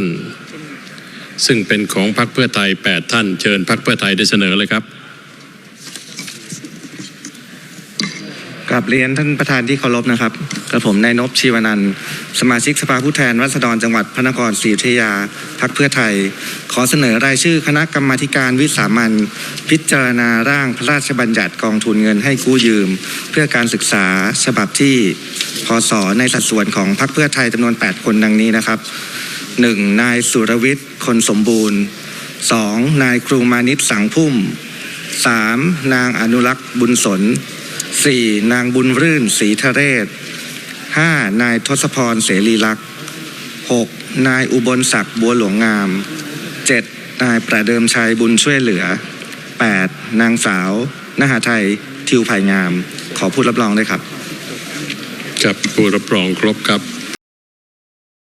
าน ซึ่งเป็นของพรรคเพื่อไทย 8 ท่าน เชิญพรรคเพื่อไทยได้เสนอเลยครับกราบเรียนท่านประธานที่เคารพนะครับกระผมนายนพชีวนันท์สมาชิกสภาผู้แทนราษฎรจังหวัดพระนครศรีอยุธยาพักเพื่อไทย ขอเสนอรายชื่อคณะกรรมาการวิสามันพิจารณาร่างพระราชบัญญัติกองทุนเงินให้กู้ยืม เพื่อการศึกษาฉบับที่พศในสัดส่วนของพักเพื่อไทยจำนวน 8 คนดังนี้นะครับ 1. นายสุรวิทย์ คนสมบูรณ์ 2. นายครูมานิตสังพุ่ม 3. นางอนุรักษ์บุญสน 4. นางบุญรื่นศรีทะเรศ 5. นายทศพรเสรีลักษณ์ 6. นายอุบลศักดิ์บัวหลวงงาม 7. นายประเดิมชัยบุญช่วยเหลือ 8. นางสาวนหาไทยทิวไผ่งาม ขอพูดรับรองด้วยครับ ครับผู้รับรองครบครับ